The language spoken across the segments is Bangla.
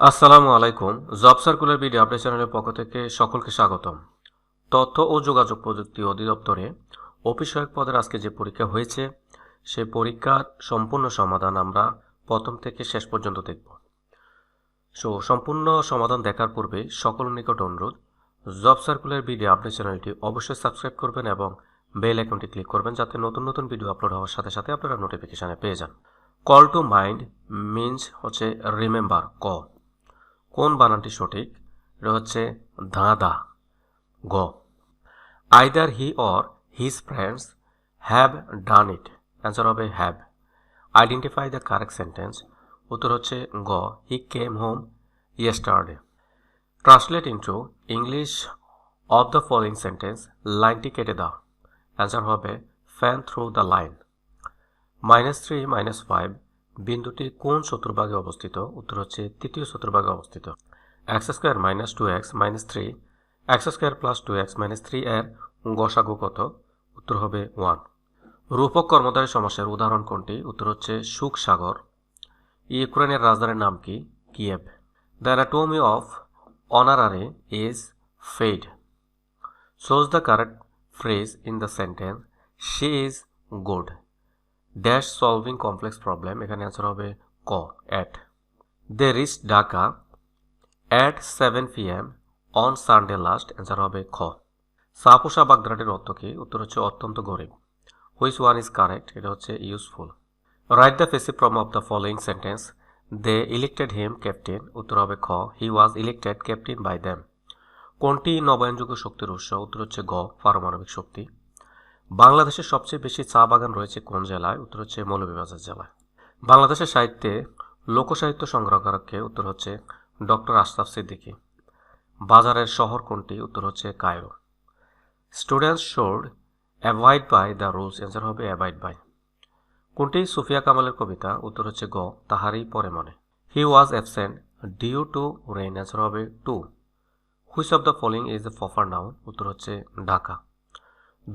আসসালামু আলাইকুম। জব সার্কুলার ভিডিও আপডেট চ্যানেলের পক্ষ থেকে সকলকে স্বাগতম। তথ্য ও যোগাযোগ প্রযুক্তি অধিদপ্তরে অফিসয়ক পদের আজকে যে পরীক্ষা হয়েছে সেই পরীক্ষার সম্পূর্ণ সমাধান আমরা প্রথম থেকে শেষ পর্যন্ত দেখব। সো, সম্পূর্ণ সমাধান দেখার পূর্বে সকল নিকট অনুরোধ, জব সার্কুলার ভিডিও আপডেট চ্যানেলটি অবশ্যই সাবস্ক্রাইব করবেন এবং বেল আইকনটি ক্লিক করবেন যাতে নতুন নতুন ভিডিও আপলোড হওয়ার সাথে সাথে আপনারা নোটিফিকেশানে পেয়ে যান। কল টু মাইন্ড মিনস হচ্ছে রিমেম্বার ক। কোন বানানটি সঠিক? এটা হচ্ছে ধাঁধা, গ। Either he or his friends have done it answer হবে have identify the correct sentence উত্তর হচ্ছে গ। He came home yesterday translate into English of the following sentence লাইনটি কেটে দাও। অ্যান্সার হবে fan through the line minus three minus five বিন্দুটি কোন চতুর্ভাগে অবস্থিত? উত্তর হচ্ছে তৃতীয় চতুর্ভাগে অবস্থিত। X square minus two X minus three. X square plus two X minus three এর গসাগু কত? উত্তর হবে ওয়ান। রূপক কর্মধারী সমাসের উদাহরণ কোনটি? উত্তর হচ্ছে সুখ সাগর। ইউক্রেনের রাজধানীর নাম কি? Kiev. The anatomy of honorary is fade shows দ্য correct phrase in the sentence. She is good. Dash solving complex problem এখানে অ্যান্সার হবে ক at they reach Dhaka at seven P M on Sunday last answer হবে খ. সাপোসা বাগদারাটির অর্থ কি? উত্তর হচ্ছে অত্যন্ত গরিব। হুইচ ওয়ান ইজ কারেক্ট এটা হচ্ছে useful right the passive form of the following sentence they elected him captain উত্তর হবে খ he was elected captain by them কোনটি নবায়নযোগ্য শক্তির উৎস? উত্তর হচ্ছে গ, পারমাণবিক শক্তি। বাংলাদেশের সবচেয়ে বেশি চা বাগান রয়েছে কোন জেলায়? উত্তর হচ্ছে মৌলভীবাজার জেলায়। বাংলাদেশের সাহিত্যে লোকসাহিত্য সংগ্রহকারককে উত্তর হচ্ছে ডক্টর আশরাফ সিদ্দিকী। বাজারের শহর কোনটি? উত্তর হচ্ছে Cairo. Students should avoid by the rules. Answer হবে অ্যাভয়েড বাই। কোনটি? সুফিয়া কামালের কবিতা। উত্তর হচ্ছে গ, তাহারই পরে মনে। He was absent due to rain. Answer হবে to. Which of the following is the proper noun? উত্তর হচ্ছে ঢাকা।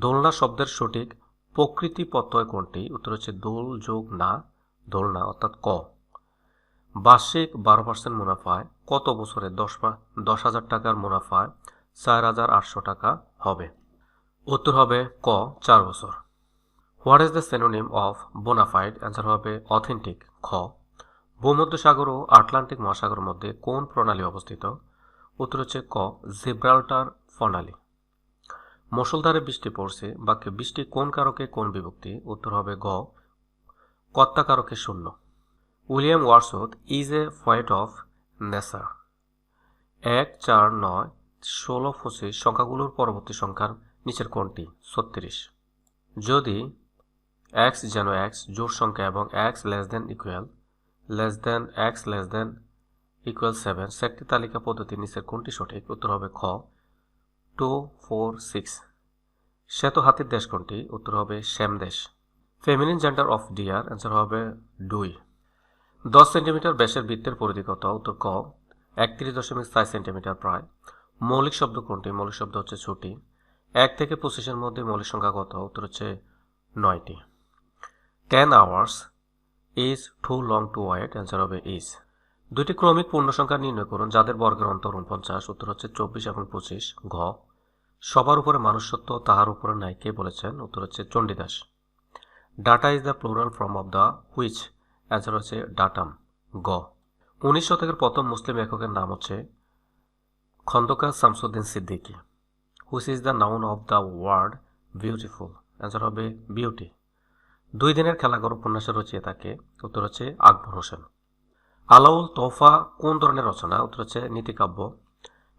দোলনা শব্দের সঠিক প্রকৃতি প্রত্যয় কোনটি? উত্তর হচ্ছে দোল যোগ না, দোলনা অর্থাৎ ক। বার্ষিক বারো পার্সেন্ট মুনাফায় কত বছরে দশ দশ হাজার টাকার মুনাফায় চার হাজার আটশো টাকা হবে? উত্তর হবে ক, চার বছর। What is the synonym of bonafide answer হবে অথেন্টিক খ। ভূমধ্যসাগর ও আটলান্টিক মহাসাগরের মধ্যে কোন প্রণালী অবস্থিত? উত্তর হচ্ছে ক, জিব্রাল্টার প্রণালী। মুষলধারে বৃষ্টি পড়ছে, বাক্যে বৃষ্টি কোন কারকে কোন বিভক্তি? উত্তর হবে গ কর্তা কারকে শূন্য। William Wordsworth is a poet of nature এক, চার, নয়, ষোলো, পঁচিশ সংখ্যাগুলোর পরবর্তী সংখ্যার নিচের কোনটি? ছত্রিশ। যদি এক্স যেন এক্স জোর সংখ্যা এবং X less than equal less than X less than equal seven সেটটি তালিকা পদ্ধতি নিচের কোনটি সঠিক? উত্তর হবে খ টু ফোর সিক্স শ্বেত হাতির দেশ কোনটি? উত্তর হবে শ্যাম দেশ। Feminine gender of deer answer হবে ডুই দশ সেন্টিমিটার ব্যাসের বৃত্তের পরিধি কত উত্তর ক। একত্রিশ দশমিক চার সেন্টিমিটার প্রায়। মৌলিক শব্দ কোনটি? মৌলিক শব্দ হচ্ছে ছুটি। এক থেকে পঁচিশের মধ্যে মৌলিক সংখ্যা কত? উত্তর হচ্ছে নয়টি। Ten hours is too long to wait answer হবে ইজ দুইটি ক্রমিক পূর্ণ সংখ্যা নির্ণয় করুন, যাদের বর্গের অন্তর উনপঞ্চাশ উত্তর হচ্ছে চব্বিশ এবং পঁচিশ, ঘ। সবার উপরে মানুষত্ব, তাহার উপরে নাই কে বলেছেন? উত্তর হচ্ছে Chandidas. Data is the plural form of the which, answer হচ্ছে ডাটাম, গ। উনিশ শতকের প্রথম মুসলিম লেখকের নাম হচ্ছে Khondokar Shamsuddin Siddiqui. Which is the noun of the word beautiful, answer হবে বিউটি। দুই দিনের খেলাঘর উপন্যাসের রচয়িতাকে উত্তর হচ্ছে আকবর হোসেন। আলাউল তোফা কোন ধরনের রচনা? উত্তর হচ্ছে নীতিকাব্য।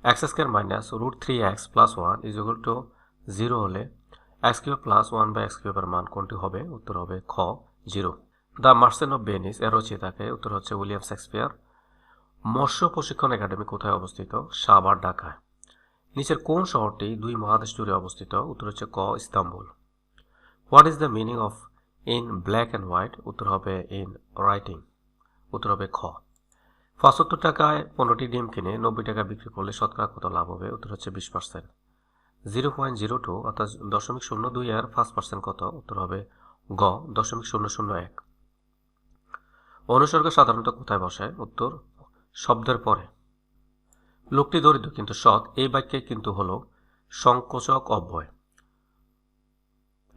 X square minus root three X plus one is equal to zero হলে X cube plus one by X কিউবের মান কোনটি হবে? উত্তর হবে খ zero the merchant of Venice এর রচয়িতাকে উত্তর হচ্ছে উইলিয়াম শেক্সপিয়ার। মৎস্য প্রশিক্ষণ একাডেমি কোথায় অবস্থিত? সাবার ঢাকায়। নিচের কোন শহরটি দুই মহাদেশ জুড়ে অবস্থিত? উত্তর হচ্ছে ক, Istanbul. What is the meaning of in black and white উত্তর হবে ইন রাইটিং উত্তর হবে খ। পঁচাত্তর টাকায় পনেরোটি ডিম কিনে নব্বই টাকা বিক্রি করলে শতকরা কত লাভ হবে? উত্তর হচ্ছে বিশ percent zero point zero two অর্থাৎ দশমিক শূন্য দুই আর পাঁচ পার্সেন্ট কত? উত্তর হবে গ, দশমিক শূন্য শূন্য এক। অনুসর্গ সাধারণত কোথায় বসে? উত্তর শব্দের পরে। লোকটি দরিদ্র কিন্তু সৎ, এই বাক্যে কিন্তু হলো সংকোচক অব্যয়।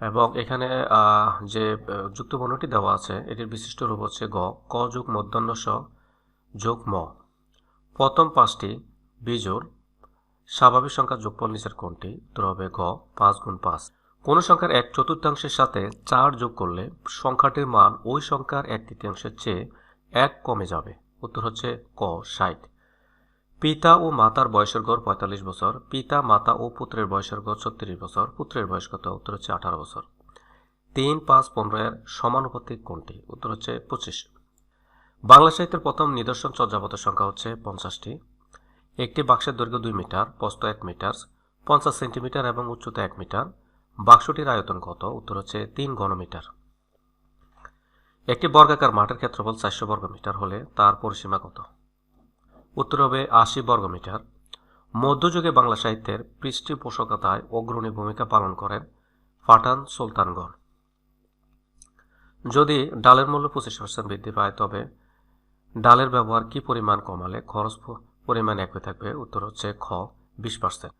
এবং এখানে যে যুক্তবর্ণটি দেওয়া আছে, এটির বিশিষ্ট রূপ হচ্ছে গ, ক যোগ মধ্যাহ্ন স যোগ ম প্রথম পাঁচটি বিজোড়। স্বাভাবিক সংখ্যার যোগফল নিচের কোনটি উত্তর হবে গ পাঁচ গুণ পাঁচ। কোন সংখ্যার এক চতুর্থাংশের সাথে চার যোগ করলে সংখ্যাটির মান ওই সংখ্যার এক তৃতীয়াংশের চেয়ে এক কমে যাবে। উত্তর হচ্ছে ক, ষাট। পিতা ও মাতার বয়সের গড় পঁয়তাল্লিশ বছর। পিতা, মাতা ও পুত্রের বয়সের গড় ছত্রিশ বছর। পুত্রের বয়স কত? উত্তর হচ্ছে আঠারো বছর। তিন, পাঁচ, পনেরো এর সমানুপাতিক কোনটি উত্তর হচ্ছে পঁচিশ। বাংলা সাহিত্যের প্রথম নিদর্শন চর্যাপদের সংখ্যা হচ্ছে পঞ্চাশটি। একটি বাক্সের দৈর্ঘ্য দুই মিটার, প্রস্থ এক মিটার, পঞ্চাশ সেন্টিমিটার এবং উচ্চতা এক মিটার। বাক্সটির আয়তন কত? উত্তর হচ্ছে তিন ঘনমিটার। একটি বর্গাকার মাঠের ক্ষেত্রফল চারশো বর্গমিটার হলে তার পরিসীমা কত? উত্তর হবে আশি বর্গমিটার। মধ্যযুগে বাংলা সাহিত্যের পৃষ্ঠপোষকতায় অগ্রণী ভূমিকা পালন করেন পাঠান সুলতানগণ। যদি ডালের মূল্য পঁচিশ পার্সেন্ট বৃদ্ধি পায়, তবে ডালের ব্যবহার কি পরিমাণ কমালে খরচ পরিমাণ একই থাকবে? উত্তর হচ্ছে খ, বিশ পার্সেন্ট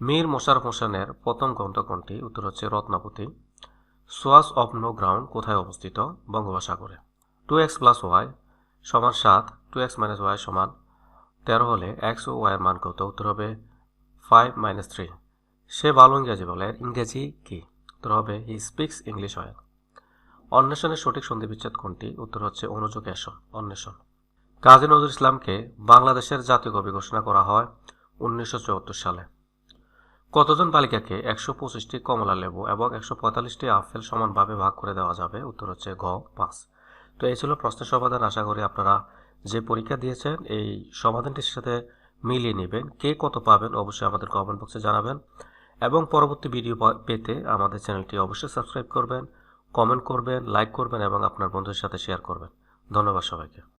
মীর মোশারফ হোসেনের প্রথম গ্রন্থ কোনটি উত্তর হচ্ছে রত্নাপতি সোয়াস অফ নো গ্রাউন্ড কোথায় অবস্থিত? বঙ্গোপসাগরে। টু এক্স প্লাস ওয়াই সমান সাত, টু এক্স মাইনাস ওয়াই সমান তেরো হলে এক্স ও ওয়াইয়ের মান কত? উত্তর হবে ফাইভ মাইনাস থ্রি। সে ভালো ইংরেজি বলে ইংরেজি কি? উত্তর হবে, হি স্পিক্স ইংলিশ ওয়েল অন্বেষণের সঠিক সন্ধি বিচ্ছেদ কোনটি? উত্তর হচ্ছে অনুযোগ এসন অন্বেষণ। কাজী নজরুল ইসলামকে বাংলাদেশের জাতীয় কবি ঘোষণা করা হয় উনিশশো চুয়াত্তর সালে। কতজন বালিকাকে একশো পঁচিশটি কমলা লেবু এবং একশো পঁয়তাল্লিশটি আপেল সমানভাবে ভাগ করে দেওয়া যাবে? উত্তর হচ্ছে ঘ, পাঁচ। তো এই ছিল প্রশ্নের সমাধান। আশা করি আপনারা যে পরীক্ষা দিয়েছেন, এই সমাধানটির সাথে মিলিয়ে নেবেন। কে কত পাবেন অবশ্যই আমাদের কমেন্ট বক্সে জানাবেন। এবং পরবর্তী ভিডিও পেতে আমাদের চ্যানেলটি অবশ্যই সাবস্ক্রাইব করবেন কমেন্ট করবেন লাইক করবেন এবং আপনার বন্ধুদের সাথে শেয়ার করবেন। ধন্যবাদ সবাইকে।